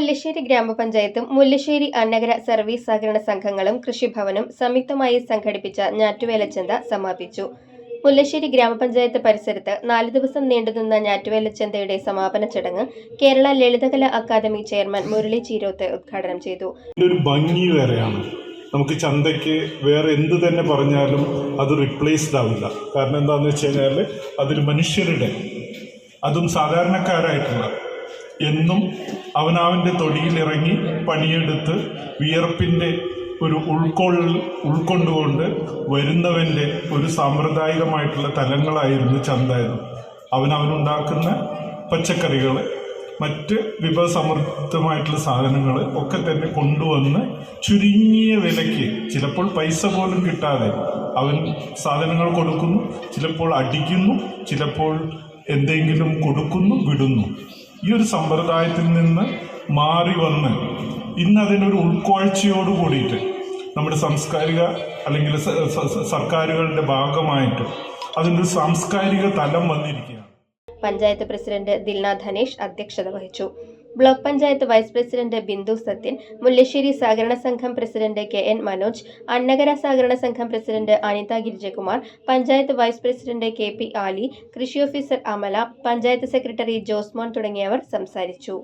മുല്ലശ്ശേരി ഗ്രാമപഞ്ചായത്തും മുല്ലശ്ശേരി അന്നഗര സർവീസ് സഹകരണ സംഘങ്ങളും കൃഷിഭവനും സംയുക്തമായി സംഘടിപ്പിച്ച ഞാറ്റുവേലച്ചന്ത സമാപിച്ചു. മുല്ലശ്ശേരി ഗ്രാമപഞ്ചായത്ത് പരിസരത്ത് നാല് ദിവസം നീണ്ടുനിന്ന ഞാറ്റുവേലച്ചന്തയുടെ സമാപന ചടങ്ങ് കേരള ലളിതകലാ അക്കാദമി ചെയർമാൻ മുരളി ചീരോത്ത് ഉദ്ഘാടനം ചെയ്തു. ഭംഗി വേറെയാണ്. നമുക്ക് ചന്തയ്ക്ക് വേറെ എന്ത് തന്നെ പറഞ്ഞാലും അത് റിപ്ലേസ്ഡ് ആവില്ല. കാരണം എന്താണെന്ന് വെച്ച് കഴിഞ്ഞാൽ അതൊരു മനുഷ്യരുടെ അതും സാധാരണക്കാരായിട്ടുള്ള എന്നും അവനവന്റെ തൊടിയിലിറങ്ങി പണിയെടുത്ത് വിയർപ്പിന്റെ ഒരു ഉൾക്കൊൾ ഉൾക്കൊണ്ടുകൊണ്ട് വരുന്നവന്റെ ഒരു സാമ്പ്രദായികമായിട്ടുള്ള തലങ്ങളായിരുന്നു ചന്ത എന്ന് അവനവനുണ്ടാക്കുന്ന പച്ചക്കറികൾ മറ്റ് വിഭവസമൃദ്ധമായിട്ടുള്ള സാധനങ്ങൾ ഒക്കെ തന്നെ കൊണ്ടുവന്ന് ചുരുങ്ങിയ വിലയ്ക്ക് ചിലപ്പോൾ പൈസ പോലും കിട്ടാതെ അവൻ സാധനങ്ങൾ കൊടുക്കുന്നു ചിലപ്പോൾ അടിക്കുന്നു ചിലപ്പോൾ എന്തെങ്കിലും കൊടുക്കുന്നു വിടുന്നു. ഈ ഒരു സമ്പ്രദായത്തിൽ നിന്ന് മാറി വന്ന് ഇന്ന് അതിനൊരു ഉൾക്കാഴ്ചയോട് കൂടിയിട്ട് നമ്മുടെ സാംസ്കാരിക അല്ലെങ്കിൽ സർക്കാരുകളുടെ ഭാഗമായിട്ട് അതിന്റെ സാംസ്കാരിക തലം വന്നിരിക്കുകയാണ്. പഞ്ചായത്ത് പ്രസിഡന്റ് ദിൽന ധനേഷ് അധ്യക്ഷത വഹിച്ചു. Block panchayat vice president Bindu Sathyan Mullassery സഹകരണ സംഘം president K N Manoj Annagara സഹകരണ സംഘം president Anitha Girijakumar panchayat vice president K P Ali കൃഷി ഓഫീസർ അമല പഞ്ചായത്ത് സെക്രട്ടറി ജോസ്മോൻ തുടങ്ങിയവർ സംസാരിച്ചു.